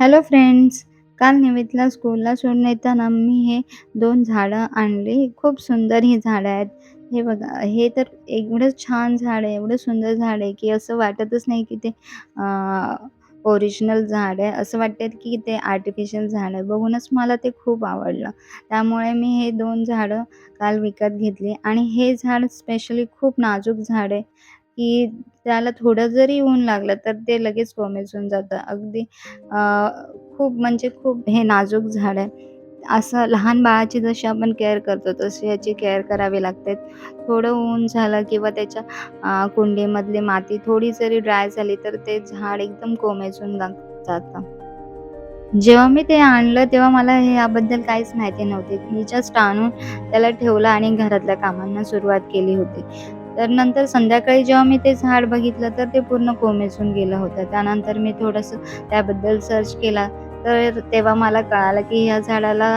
Hello friends काल निवेदला स्कूलला सोडून येताना मी हे दोन झाडं आणली. खूप सुंदर ही झाडं आहेत. हे बघा हे तर एवढं छान झाड आहे एवढं सुंदर झाड आहे की असं वाटतच नाही की ते ओरिजिनल झाड आहे. असं वाटतं की ते आर्टिफिशियल झाड आहे. बघूनच मला ते खूप आवडलं. त्यामुळे मी हे दोन झाडं काल विकत घेतली. आणि हे झाड स्पेशली खूप नाजूक झाड आहे. की त्याला थोडं जरी ऊन लागलं तर ते लगेच कोमेजून जातं. अगदी खूप म्हणजे खूप हे नाजूक झाड आहे. असं लहान बाळाची जशी आपण केअर करतो तशी याची केअर करावी लागते. थोडं ऊन झालं किंवा त्याच्या कुंडीमधली माती थोडी जरी ड्राय झाली तर ते झाड एकदम कोमेजून जातं जेव्हा मी ते आणलं तेव्हा मला हे याबद्दल काहीच माहिती नव्हती. मी जस्ट आणून त्याला ठेवलं आणि घरातल्या कामांना सुरुवात केली होती. तर नंतर संध्याकाळी जेव्हा मी ते झाड बघितलं तर ते पूर्ण कोमेजून गेलं होतं. त्यानंतर मी थोडंसं त्याबद्दल सर्च केला तर तेव्हा मला कळालं की ह्या झाडाला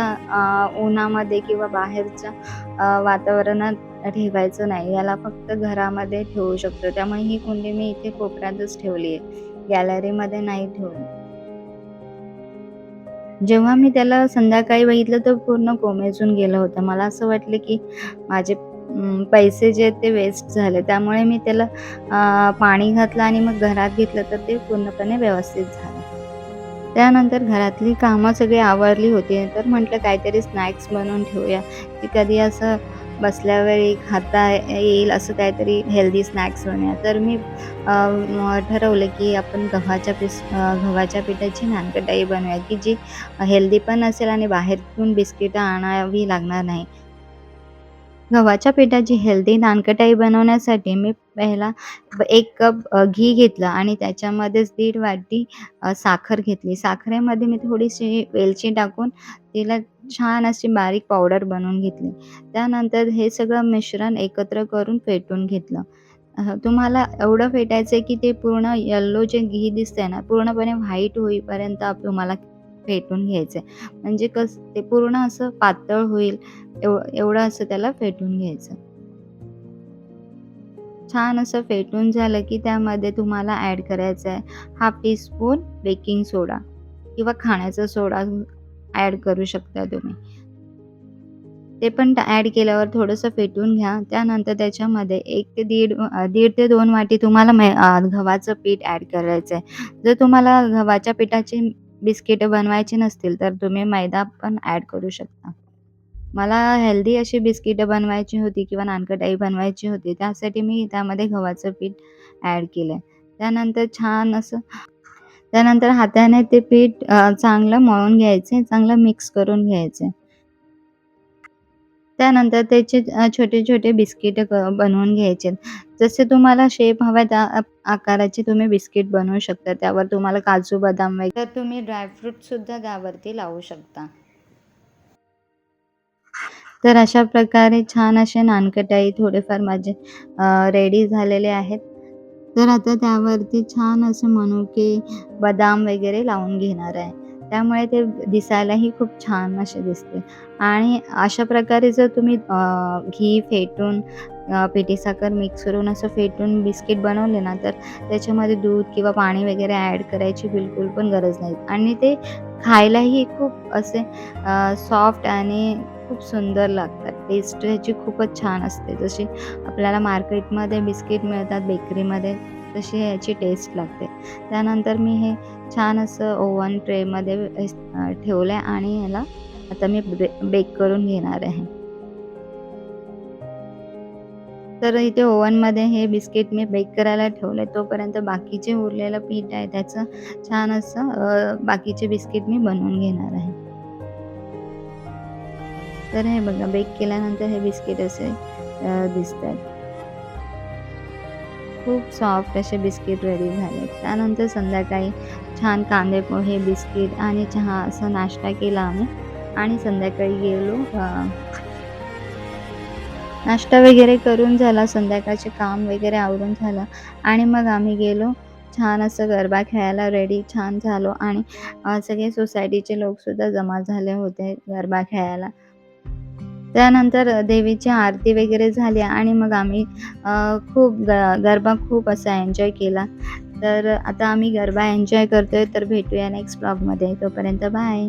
उन्हामध्ये किंवा बाहेरच्या वातावरणात ठेवायचं नाही. याला फक्त घरामध्ये ठेवू शकतो. त्यामुळे ही कुंडी मी इथे कोपऱ्यातच ठेवली आहे. गॅलरीमध्ये नाही ठेवली. जेव्हा मी त्याला संध्याकाळी बघितलं तर पूर्ण कोमेजून गेलं होतं. मला असं वाटलं की माझे पैसे जे आहेत ते वेस्ट झाले. त्यामुळे मी त्याला पाणी घातलं आणि मग घरात घेतलं तर ते पूर्णपणे व्यवस्थित झालं. त्यानंतर घरातली कामं सगळी आवरली होती. तर म्हटलं काहीतरी स्नॅक्स बनवून ठेवूया. की कधी असं बसल्यावेळी खाता येईल असं काहीतरी हेल्दी स्नॅक्स बनवूया. तर मी ठरवलं की आपण गव्हाच्या पिस गव्हाच्या पिठाची नानकटाई बनवूया. की जी हेल्दी पण असेल आणि बाहेरून बिस्किटं आणावी लागणार नाही. गव्हाच्या पिठाची हेल्दी नानकटाई बनवण्यासाठी मी पहिला एक कप घी घेतलं आणि त्याच्यामध्येच दीड वाटी साखर घेतली. साखरेमध्ये मी थोडीशी वेलची टाकून तिला छान अशी बारीक पावडर बनवून घेतली. त्यानंतर हे सगळं मिश्रण एकत्र करून फेटून घेतलं. तुम्हाला एवढं फेटायचं आहे की ते पूर्ण येल्लो जे घी दिसतंय ना पूर्णपणे व्हाईट होईपर्यंत तुम्हाला फेटून घ्यायचं आहे म्हणजे कसं ते पूर्ण असं पातळ होईल एव एवढं असं त्याला फेटून घ्यायचं. छान असं फेटून झालं की त्यामध्ये तुम्हाला ॲड करायचं आहे हाफ टीस्पून बेकिंग सोडा किंवा खाण्याचा सोडा ॲड करू शकता तुम्ही. ते पण ॲड केल्यावर थोडंसं फेटून घ्या. त्यानंतर त्याच्यामध्ये एक ते दीड दीड ते दोन वाटी तुम्हाला गव्हाचं पीठ ॲड करायचं आहे जर तुम्हाला गव्हाच्या पिठाची बिस्किटं बनवायची नसतील तर तुम्ही मैदा पण ॲड करू शकता. मला हेल्दी अशी बिस्किटं बनवायची होती किंवा नानकटाई बनवायची होती त्यासाठी मी त्यामध्ये गव्हाचं पीठ ॲड केलं त्यानंतर छान असं त्यानंतर हाताने ते पीठ चांगलं मळून घ्यायचे चांगलं मिक्स करून घ्यायचे. त्यानंतर त्याचे छोटे छोटे बिस्किट बनवून घ्यायचे. जसे तुम्हाला शेप हवा त्या आकाराचे तुम्ही बिस्किट बनवू शकता. त्यावर तुम्हाला काजू बदाम वगैरे तर तुम्ही ड्रायफ्रूटसुद्धा त्यावरती लावू शकता. तर अशा प्रकारे छान असे नानकटाई थोडेफार माझे रेडी झालेले आहेत. तर आता त्यावरती छान असे मनुके बदाम वगैरे लावून घेणार आहे. त्यामुळे ते दिसायलाही खूप छान असे दिसते. आणि अशा प्रकारे जर तुम्ही घी फेटून पिठी साखर मिक्स करून असं फेटून बिस्किट बनवले ना तर त्याच्यामध्ये दूध किंवा पाणी वगैरे ॲड करायची बिलकुल पण गरज नाही. आणि ते खायलाही खूप असे सॉफ्ट आणि खूप सुंदर लागतात. टेस्ट ह्याची खूपच छान असते. जशी आपल्याला मार्केटमध्ये बिस्किट मिळतात बेकरीमध्ये तशी ह्याची टेस्ट लागते. त्यानंतर मी हे छान असं ओव्हन ट्रेमध्ये ठेवलं आहे आणि ह्याला आता मी बे बेक करून घेणार आहे. तर इथे ओव्हनमध्ये हे बिस्किट मी बेक करायला ठेवले तोपर्यंत बाकीचे उरलेलं पीठ आहे त्याचं छान असं बाकीचे बिस्किट मी बनवून घेणार आहे. तर हे बघा बेक केल्यानंतर हे बिस्किट असे दिसत आहेत खूप सॉफ्ट असे बिस्किट रेडी झाले त्यानंतर संध्याकाळी छान कांदे पोहे बिस्किट आणि चहा असा नाश्ता केला आम्ही. आणि संध्याकाळी गेलो नाश्ता वगैरे करून झाला संध्याकाळचे काम वगैरे आवरून झालं. आणि मग आम्ही गेलो छान असं गरबा खेळायला रेडी छान झालो. आणि सगळे सोसायटीचे लोकसुद्धा जमा झाले होते गरबा खेळायला. त्यानंतर देवीची आरती वगैरे झाली आणि मग आम्ही खूप ग गरबा खूप असा एन्जॉय केला. तर आता आम्ही गरबा एन्जॉय करतोय तर भेटूया नेक्स्ट ब्लॉगमध्ये तोपर्यंत बाय